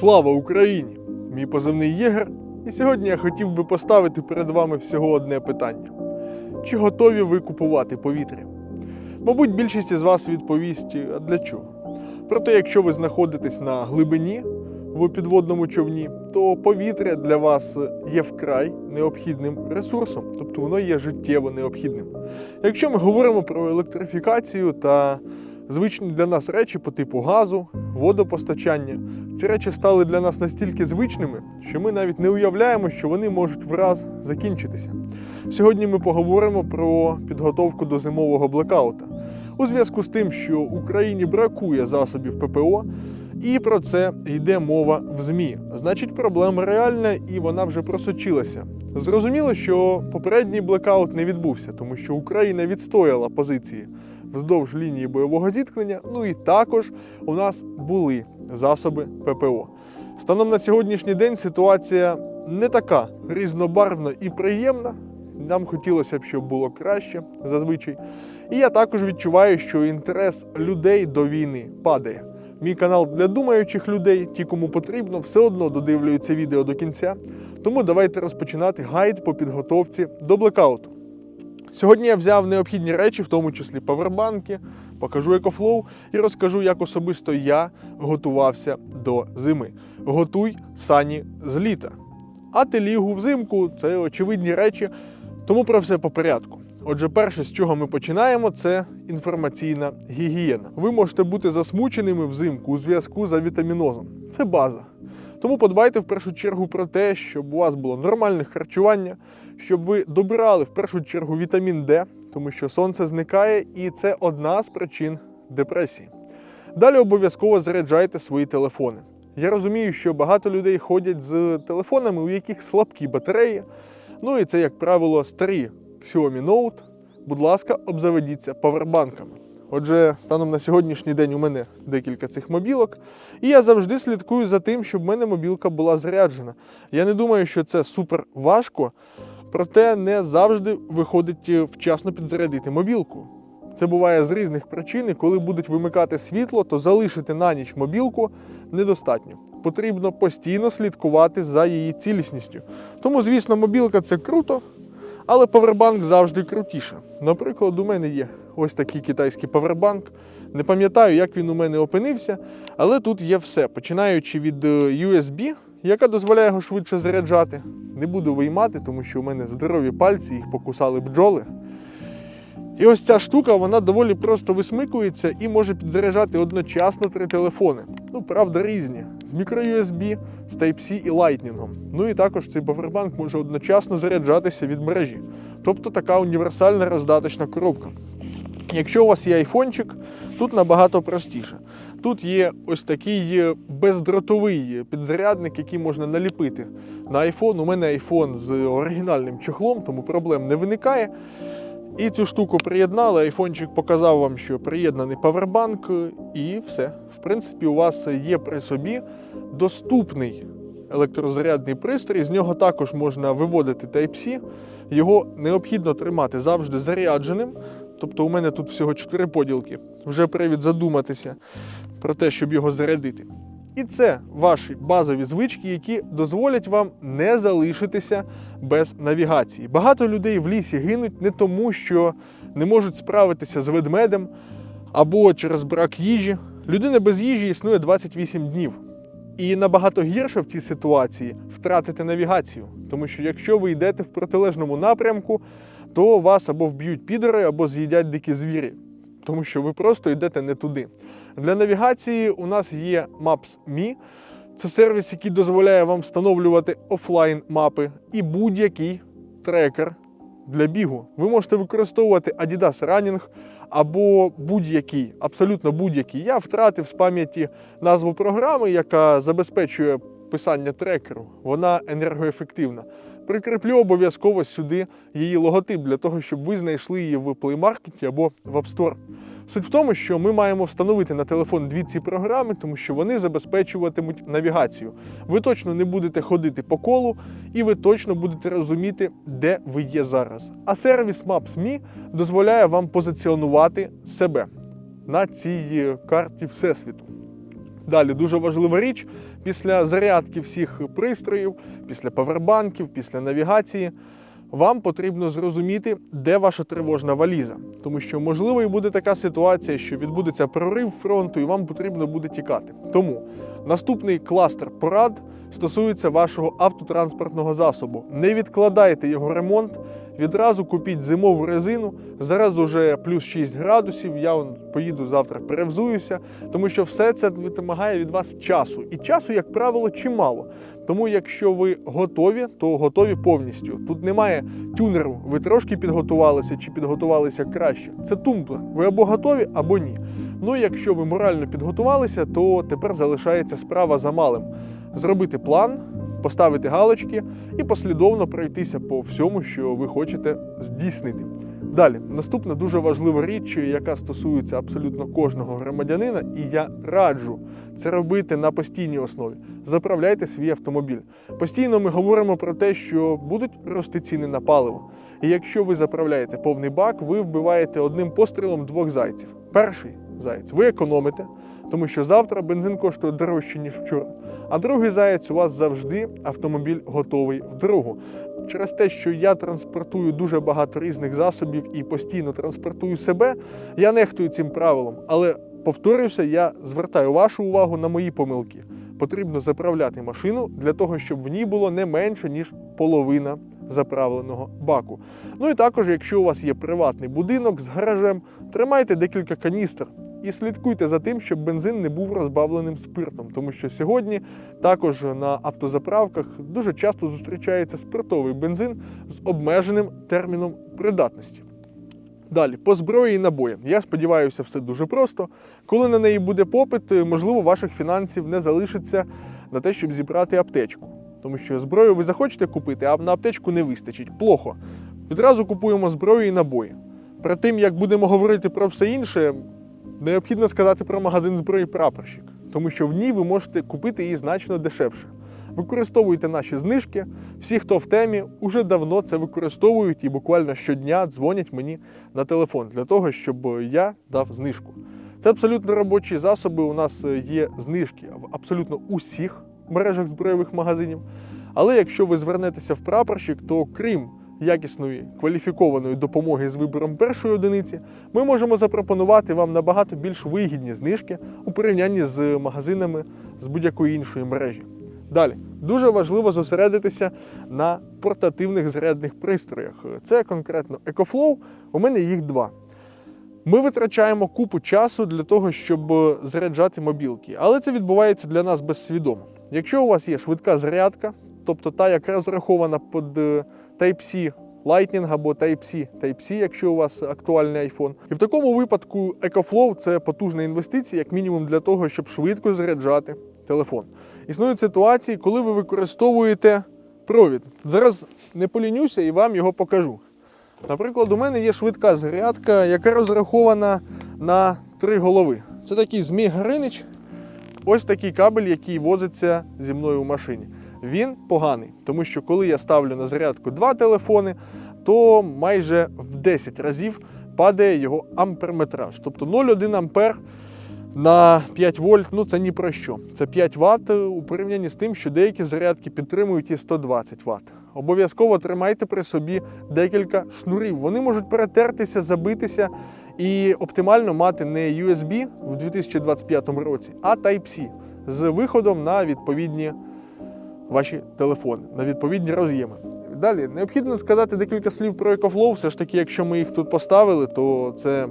Слава Україні! Мій позивний Єгер, і сьогодні я хотів би поставити перед вами всього одне питання: чи готові ви купувати повітря? Мабуть, більшість із вас відповість, а для чого? Проте, якщо ви знаходитесь на глибині в підводному човні, то повітря для вас є вкрай необхідним ресурсом, тобто воно є життєво необхідним. Якщо ми говоримо про електрифікацію та звичні для нас речі по типу газу, водопостачання, ці речі стали для нас настільки звичними, що ми навіть не уявляємо, що вони можуть враз закінчитися. Сьогодні ми поговоримо про підготовку до зимового блекаута у зв'язку з тим, що Україні бракує засобів ППО, і про це йде мова в ЗМІ. Значить, проблема реальна і вона вже просочилася. Зрозуміло, що попередній блекаут не відбувся, тому що Україна відстояла позиції вздовж лінії бойового зіткнення. Ну і також у нас були засоби ППО. Станом на сьогоднішній день ситуація не така різнобарвна і приємна. Нам хотілося б, щоб було краще зазвичай. І я також відчуваю, що інтерес людей до війни падає. Мій канал для думаючих людей, ті, кому потрібно, все одно додивлюються відео до кінця. Тому давайте розпочинати гайд по підготовці до блекауту. Сьогодні я взяв необхідні речі, в тому числі павербанки, покажу екофлоу і розкажу, як особисто я готувався до зими. Готуй сані з літа. А телігу взимку це очевидні речі, тому про все по порядку. Отже, перше, з чого ми починаємо, це інформаційна гігієна. Ви можете бути засмученими взимку у зв'язку з авітамінозом. Це база. Тому подбайте в першу чергу про те, щоб у вас було нормальне харчування, щоб ви добирали в першу чергу вітамін Д, тому що сонце зникає, і це одна з причин депресії. Далі обов'язково заряджайте свої телефони. Я розумію, що багато людей ходять з телефонами, у яких слабкі батареї. Ну і це, як правило, старі Xiaomi Note. Будь ласка, обзаведіться павербанками. Отже, станом на сьогоднішній день у мене декілька цих мобілок, і я завжди слідкую за тим, щоб в мене мобілка була заряджена. Я не думаю, що це супер важко, проте не завжди виходить е, вчасно підзарядити мобілку. Це буває з різних причин, і коли будуть вимикати світло, то залишити на ніч мобілку недостатньо. Потрібно постійно слідкувати за її цілісністю. Тому, звісно, мобілка це круто, але павербанк завжди крутіше. Наприклад, у мене є ось такий китайський павербанк. Не пам'ятаю, як він у мене опинився, але тут є все, починаючи від е, USB, яка дозволяє його швидше заряджати. Не буду виймати, тому що у мене здорові пальці, їх покусали бджоли. І ось ця штука, вона доволі просто висмикується і може підзаряджати одночасно три телефони. Ну, правда, різні. З microUSB, з Type-C і Lightning. Ну і також цей павербанк може одночасно заряджатися від мережі. Тобто така універсальна роздаточна коробка. Якщо у вас є айфончик, тут набагато простіше. Тут є ось такий бездротовий підзарядник, який можна наліпити на iPhone. У мене iPhone з оригінальним чохлом, тому проблем не виникає. І цю штуку приєднали, айфончик показав вам, що приєднаний павербанк, і все. В принципі, у вас є при собі доступний електрозарядний пристрій. З нього також можна виводити Type-C. Його необхідно тримати завжди зарядженим. Тобто у мене тут всього 4 поділки. Вже привід задуматися про те, щоб його зарядити. І це ваші базові звички, які дозволять вам не залишитися без навігації. Багато людей в лісі гинуть не тому, що не можуть справитися з ведмедем або через брак їжі. Людина без їжі існує 28 днів. І набагато гірше в цій ситуації втратити навігацію. Тому що якщо ви йдете в протилежному напрямку, то вас або вб'ють підори, або з'їдять дикі звірі, тому що ви просто йдете не туди. Для навігації у нас є Maps.me. Це сервіс, який дозволяє вам встановлювати офлайн мапи і будь-який трекер для бігу. Ви можете використовувати Adidas Running або будь-який, абсолютно будь-який. Я втратив з пам'яті назву програми, яка забезпечує писання трекеру. Вона енергоефективна. Прикріплю обов'язково сюди її логотип для того, щоб ви знайшли її в Play Market або в App Store. Суть в тому, що ми маємо встановити на телефон дві ці програми, тому що вони забезпечуватимуть навігацію. Ви точно не будете ходити по колу, і ви точно будете розуміти, де ви є зараз. А сервіс Maps.me дозволяє вам позиціонувати себе на цій карті Всесвіту. Далі дуже важлива річ після зарядки всіх пристроїв, після павербанків, після навігації. Вам потрібно зрозуміти, де ваша тривожна валіза, тому що можливо і буде така ситуація, що відбудеться прорив фронту, і вам потрібно буде тікати. Тому наступний кластер порад стосується вашого автотранспортного засобу. Не відкладайте його ремонт, відразу купіть зимову резину. Зараз уже плюс 6 градусів. Я он поїду завтра, перевзуюся, тому що все це вимагає від вас часу. І часу, як правило, чимало. Тому, якщо ви готові, то готові повністю. Тут немає тюнеру. Ви трошки підготувалися чи підготувалися краще. Це тумблер. Ви або готові, або ні. Ну, якщо ви морально підготувалися, то тепер залишається справа за малим: зробити план, поставити галочки і послідовно пройтися по всьому, що ви хочете здійснити. Далі, наступна дуже важлива річ, яка стосується абсолютно кожного громадянина, і я раджу це робити на постійній основі. Заправляйте свій автомобіль. Постійно ми говоримо про те, що будуть рости ціни на паливо. І якщо ви заправляєте повний бак, ви вбиваєте одним пострілом двох зайців. Перший заяць ви економите, тому що завтра бензин коштує дорожче, ніж вчора. А другий заяць у вас завжди автомобіль готовий в дорогу. Через те, що я транспортую дуже багато різних засобів і постійно транспортую себе, я нехтую цим правилом. Але повторюся, я звертаю вашу увагу на мої помилки. Потрібно заправляти машину для того, щоб в ній було не менше, ніж половина заправленого баку. Ну і також, якщо у вас є приватний будинок з гаражем, тримайте декілька каністр і слідкуйте за тим, щоб бензин не був розбавленим спиртом, тому що сьогодні також на автозаправках дуже часто зустрічається спиртовий бензин з обмеженим терміном придатності. Далі, по зброї і набоям. Я сподіваюся, все дуже просто. Коли на неї буде попит, можливо, ваших фінансів не залишиться на те, щоб зібрати аптечку. Тому що зброю ви захочете купити, а на аптечку не вистачить. Плохо. Відразу купуємо зброю і набої. Перед тим, як будемо говорити про все інше, необхідно сказати про магазин зброї прапорщик, тому що в ній ви можете купити її значно дешевше. Використовуйте наші знижки. Всі, хто в темі, уже давно це використовують і буквально щодня дзвонять мені на телефон для того, щоб я дав знижку. Це абсолютно робочі засоби. У нас є знижки в абсолютно усіх мережах збройових магазинів. Але якщо ви звернетеся в прапорщик, то крім якісної кваліфікованої допомоги з вибором першої одиниці, ми можемо запропонувати вам набагато більш вигідні знижки у порівнянні з магазинами з будь-якої іншої мережі. Далі дуже важливо зосередитися на портативних зарядних пристроях. Це конкретно EcoFlow. У мене їх два. Ми витрачаємо купу часу для того, щоб заряджати мобілки, але це відбувається для нас безсвідомо. Якщо у вас є швидка зарядка, тобто та, яка розрахована під е, Type-C Lightning або Type-C, Type-C, якщо у вас актуальний iPhone. І в такому випадку EcoFlow – це потужна інвестиція, як мінімум для того, щоб швидко заряджати телефон. Існують ситуації, коли ви використовуєте провід. Зараз не полінюся і вам його покажу. Наприклад, у мене є швидка зарядка, яка розрахована на три голови. Це такий Змій Гринич. Ось такий кабель, який возиться зі мною в машині. Він поганий, тому що коли я ставлю на зарядку два телефони, то майже в 10 разів падає його амперметраж. Тобто 0,1 ампер на 5 вольт, ну це ні про що. Це 5 Вт у порівнянні з тим, що деякі зарядки підтримують і 120 Вт. Обов'язково тримайте при собі декілька шнурів. Вони можуть перетертися, забитися і оптимально мати не USB в 2025 році, а Type-C з виходом на відповідні ваші телефони, на відповідні роз'єми. Далі необхідно сказати декілька слів про EcoFlow. Все ж таки, якщо ми їх тут поставили, то це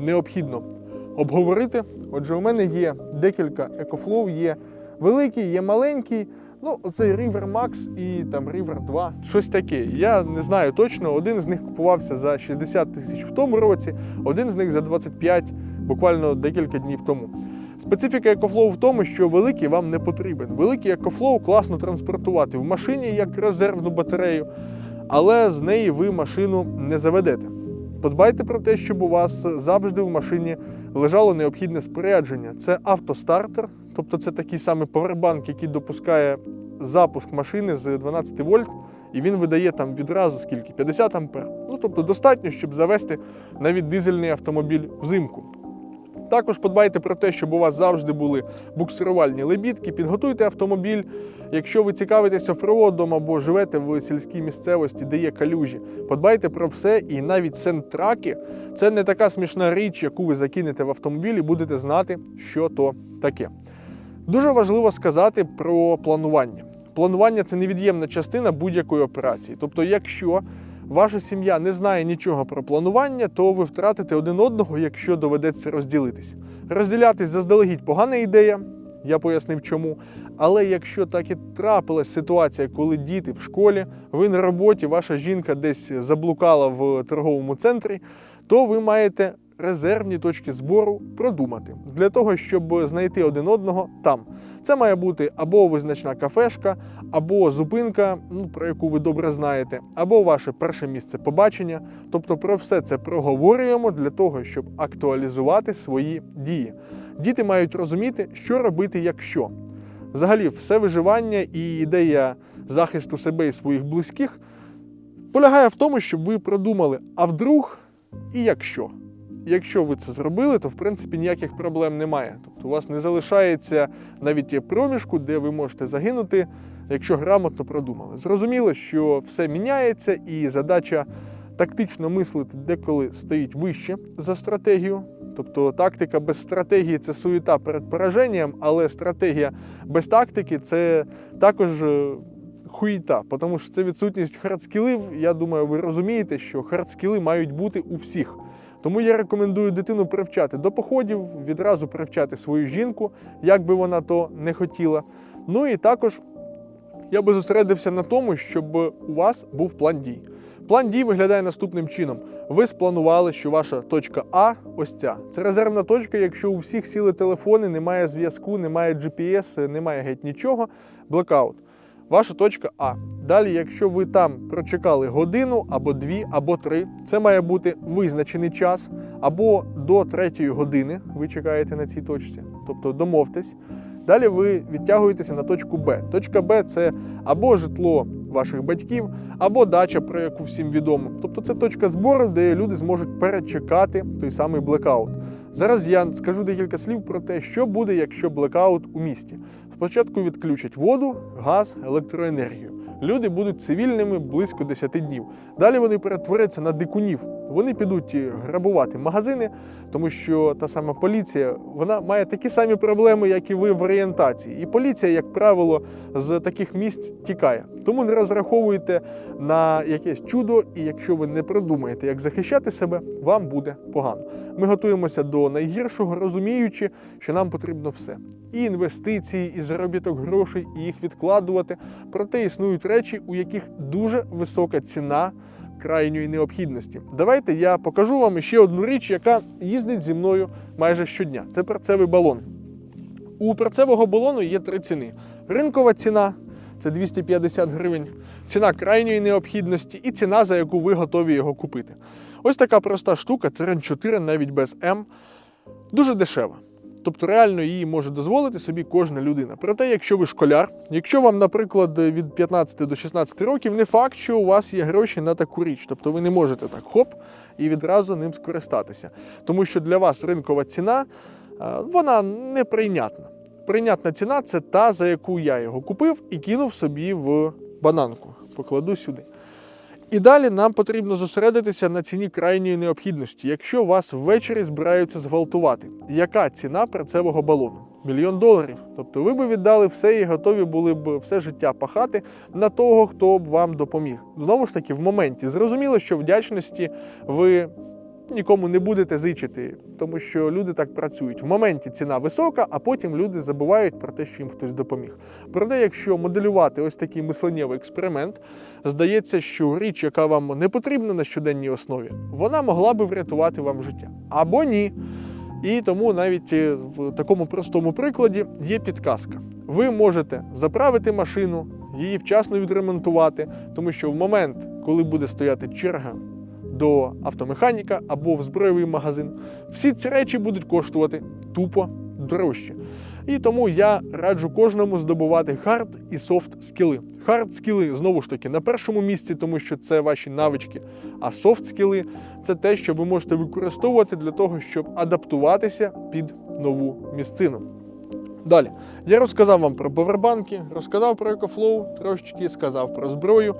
необхідно обговорити. Отже, у мене є декілька EcoFlow, є великий, є маленький. Ну, оцей River Max і там River 2, щось таке. Я не знаю точно. Один з них купувався за 60 тисяч в тому році, один з них за 25, буквально декілька днів тому. Специфіка EcoFlow в тому, що великий вам не потрібен. Великий EcoFlow класно транспортувати в машині як резервну батарею, але з неї ви машину не заведете. Подбайте про те, щоб у вас завжди в машині лежало необхідне спорядження. Це автостартер, тобто це такий самий повербанк, який допускає запуск машини з 12 вольт, і він видає там відразу скільки? 50 ампер. Ну тобто достатньо, щоб завести навіть дизельний автомобіль взимку. Також подбайте про те, щоб у вас завжди були буксирувальні лебідки, підготуйте автомобіль. Якщо ви цікавитесь офроудом або живете в сільській місцевості, де є калюжі, подбайте про все, і навіть сентраки це не така смішна річ, яку ви закинете в автомобіль і будете знати, що то таке. Дуже важливо сказати про планування. Планування це невід'ємна частина будь-якої операції. Тобто, якщо ваша сім'я не знає нічого про планування, то ви втратите один одного, якщо доведеться розділитись. Розділятись заздалегідь погана ідея, я пояснив чому. Але якщо так і трапилась ситуація, коли діти в школі, ви на роботі, ваша жінка десь заблукала в торговому центрі, то ви маєте резервні точки збору продумати для того, щоб знайти один одного там. Це має бути або визначна кафешка, або зупинка, ну про яку ви добре знаєте, або ваше перше місце побачення. Тобто про все це проговорюємо для того, щоб актуалізувати свої дії. Діти мають розуміти, що робити, якщо. Взагалі, все виживання і ідея захисту себе і своїх близьких полягає в тому, щоб ви продумали, а вдруг і якщо. Якщо ви це зробили, то в принципі ніяких проблем немає. Тобто у вас не залишається навіть проміжку, де ви можете загинути, якщо грамотно продумали. Зрозуміло, що все міняється, і задача тактично мислити деколи стоїть вище за стратегію. Тобто тактика без стратегії це суєта перед пораженням, але стратегія без тактики це також е, хуїта, тому що це відсутність хардскілів. Я думаю, ви розумієте, що хардскіли мають бути у всіх. Тому я рекомендую дитину привчати до походів, відразу привчати свою жінку, як би вона то не хотіла. Ну і також я би зосередився на тому, щоб у вас був план дій. План дій виглядає наступним чином: ви спланували, що ваша точка А ось ця. Це резервна точка, якщо у всіх сіли телефони, немає зв'язку, немає GPS, немає геть нічого. Блекаут. Ваша точка А. Далі, якщо ви там прочекали годину або дві, або три, це має бути визначений час, або до третьої години ви чекаєте на цій точці, тобто домовтесь. Далі ви відтягуєтеся на точку Б. Точка Б це або житло ваших батьків, або дача, про яку всім відомо. Тобто це точка збору, де люди зможуть перечекати той самий блекаут. Зараз я скажу декілька слів про те, що буде, якщо блекаут у місті. Спочатку відключать воду, газ, електроенергію. Люди будуть цивільними близько 10 днів. Далі вони перетворяться на дикунів. Вони підуть е, грабувати магазини, тому що та сама поліція вона має такі самі проблеми, як і ви в орієнтації. І поліція, як правило, з таких місць тікає. Тому не розраховуйте на якесь чудо, і якщо ви не продумаєте, як захищати себе, вам буде погано. Ми готуємося до найгіршого, розуміючи, що нам потрібно все: і інвестиції, і заробіток грошей, і їх відкладувати. Проте існують речі, у яких дуже висока ціна крайньої необхідності. Давайте я покажу вам ще одну річ, яка їздить зі мною майже щодня. Це перцевий балон. У перцевого балону є три ціни: ринкова ціна. Це 250 гривень, ціна крайньої необхідності і ціна, за яку ви готові його купити. Ось така проста штука, Терен 4 навіть без М, дуже дешева. Тобто реально її може дозволити собі кожна людина. Проте, якщо ви школяр, якщо вам, наприклад, від 15 до 16 років, не факт, що у вас є гроші на таку річ. Тобто ви не можете так хоп і відразу ним скористатися. Тому що для вас ринкова ціна вона неприйнятна. Прийнятна ціна це та, за яку я його купив і кинув собі в бананку. Покладу сюди. І далі нам потрібно зосередитися на ціні крайньої необхідності. Якщо вас ввечері збираються зґвалтувати, яка ціна працевого балону? Мільйон доларів. Тобто ви б віддали все і готові були б все життя пахати на того, хто б вам допоміг. Знову ж таки, в моменті зрозуміло, що вдячності ви нікому не будете зичити, тому що люди так працюють. В моменті ціна висока, а потім люди забувають про те, що їм хтось допоміг. Проте, якщо моделювати ось такий мисленнєвий експеримент, здається, що річ, яка вам не потрібна на щоденній основі, вона могла би врятувати вам життя. Або ні. І тому навіть е, в такому простому прикладі є підказка. Ви можете заправити машину, її вчасно відремонтувати, тому що в момент, коли буде стояти черга до автомеханіка або в збройовий магазин, всі ці речі будуть коштувати тупо дорожче. І тому я раджу кожному здобувати хард і софт скіли. Хард скіли знову ж таки на першому місці, тому що це ваші навички. А софт скіли це те, що ви можете використовувати для того, щоб адаптуватися під нову місцину. Далі, я розказав вам про повербанки, розказав про EcoFlow, трошечки сказав про зброю.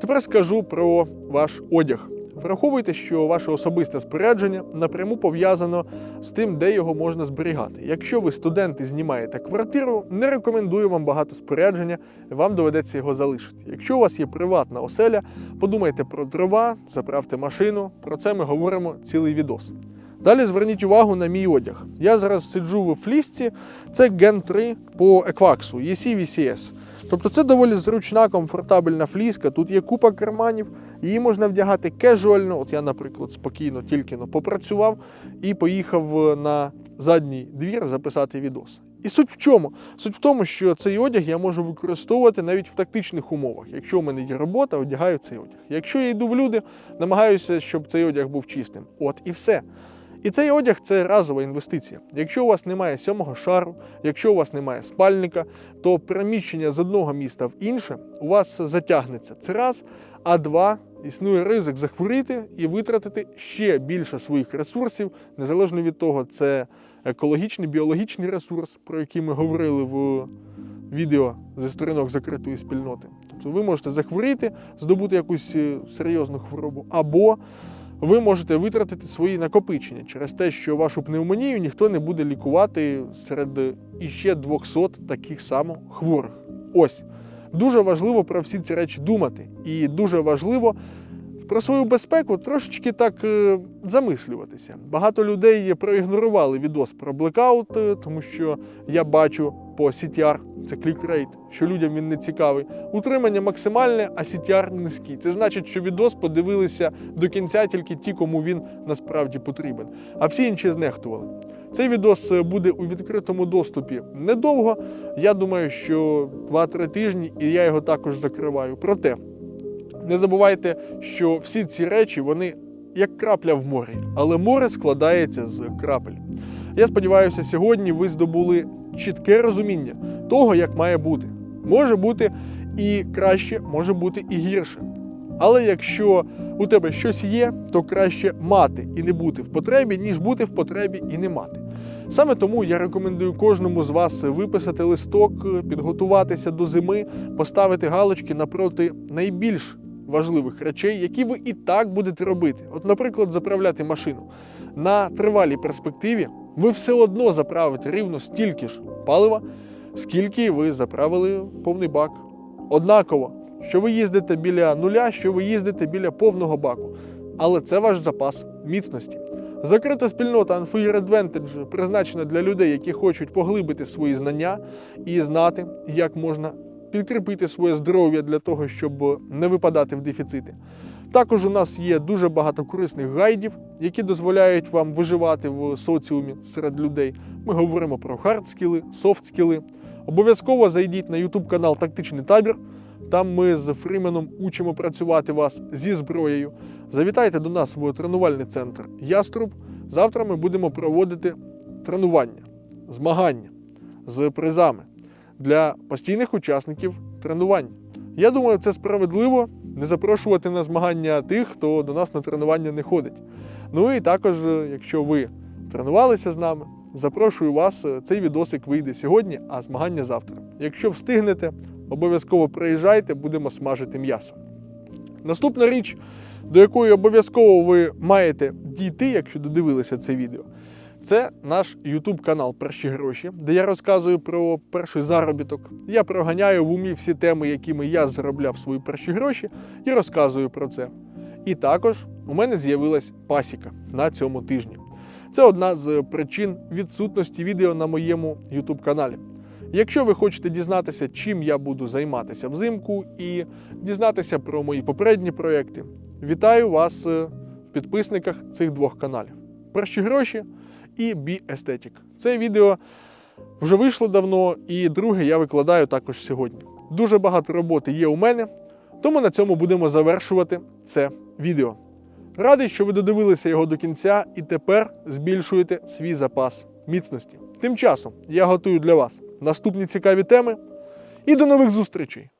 Тепер скажу про ваш одяг. Враховуйте, що ваше особисте спорядження напряму пов'язано з тим, де його можна зберігати. Якщо ви студент і знімаєте квартиру, не рекомендую вам багато спорядження, вам доведеться його залишити. Якщо у вас є приватна оселя, подумайте про дрова, заправте машину. Про це ми говоримо цілий відос. Далі зверніть увагу на мій одяг. Я зараз сиджу в флісці, це Gen 3 по Equax, EC. Тобто це доволі зручна, комфортабельна фліска. Тут є купа карманів, її можна вдягати кежуально. От я, наприклад, спокійно тільки но попрацював і поїхав на задній двір записати відос. І суть в чому? Суть в тому, що цей одяг я можу використовувати навіть в тактичних умовах. Якщо у мене є робота, одягаю цей одяг. Якщо я йду в люди, намагаюся, щоб цей одяг був чистим. От і все. І цей одяг це разова інвестиція. Якщо у вас немає сьомого шару, якщо у вас немає спальника, то переміщення з одного міста в інше у вас затягнеться. Це раз, а два. Існує ризик захворіти і витратити ще більше своїх ресурсів, незалежно від того, це екологічний, біологічний ресурс, про який ми говорили в відео зі сторінок закритої спільноти. Тобто ви можете захворіти, здобути якусь е, серйозну хворобу, або ви можете витратити свої накопичення. Через те, що вашу пневмонію ніхто не буде лікувати серед іще 200 таких само хворих. Ось. Дуже важливо про всі ці речі думати, і дуже важливо про свою безпеку трошечки так е, замислюватися. Багато людей проігнорували відос про блекаут, е, тому що я бачу по CTR, це клікрейт, що людям він не цікавий. Утримання максимальне, а CTR низький. Це значить, що відос подивилися до кінця тільки ті, кому він насправді потрібен. А всі інші знехтували. Цей відос е, буде у відкритому доступі недовго. Я думаю, що 2-3 тижні, і я його також закриваю. Проте не забувайте, що всі ці речі вони як крапля в морі, але море складається з крапель. Я сподіваюся, сьогодні ви здобули чітке розуміння того, як має бути. Може бути і краще, може бути і гірше. Але якщо у тебе щось є, то краще мати і не бути в потребі, ніж бути в потребі і не мати. Саме тому я рекомендую кожному з вас виписати листок, підготуватися до зими, поставити галочки напроти найбільш важливих речей, які ви і так будете робити. От, наприклад, заправляти машину. На тривалій перспективі ви все одно заправите рівно стільки ж палива, скільки ви заправили повний бак. Однаково, що ви їздите біля нуля, що ви їздите біля повного баку. Але це ваш запас міцності. Закрита спільнота Unfair Advantage призначена для людей, які хочуть поглибити свої знання і знати, як можна підкріпити своє здоров'я для того, щоб не випадати в дефіцити. Також у нас є дуже багато корисних гайдів, які дозволяють вам виживати в соціумі серед людей. Ми говоримо про хард-скіли, софт-скіли. Обов'язково зайдіть на YouTube канал Тактичний табір. Там ми з Фріменом учимо працювати вас зі зброєю. Завітайте до нас в тренувальний центр Яструб. Завтра ми будемо проводити тренування, змагання з призами для постійних учасників тренувань. Я думаю, це справедливо не запрошувати на змагання тих, хто до нас на тренування не ходить. Ну і також, е, якщо ви тренувалися з нами, запрошую вас. е, Цей відосик вийде сьогодні, а змагання завтра. Якщо встигнете, обов'язково приїжджайте, будемо смажити м'ясо. Наступна річ, до якої обов'язково ви маєте дійти, якщо додивилися це відео, це наш YouTube канал Перші гроші, де я розказую про перший заробіток. Я проганяю в умі всі теми, якими я заробляв свої перші гроші, і розказую про це. І також у мене з'явилась пасіка на цьому тижні. Це одна з причин відсутності відео на моєму YouTube каналі. Якщо ви хочете дізнатися, чим я буду займатися взимку, і дізнатися про мої попередні проекти, вітаю вас е, в підписниках цих двох каналів: перші гроші і Be Aesthetic. Це відео вже вийшло давно, і друге я викладаю також сьогодні. Дуже багато роботи є у мене, тому на цьому будемо завершувати це відео. Радий, що ви додивилися його до кінця і тепер збільшуєте свій запас міцності. Тим часом я готую для вас наступні цікаві теми і до нових зустрічей!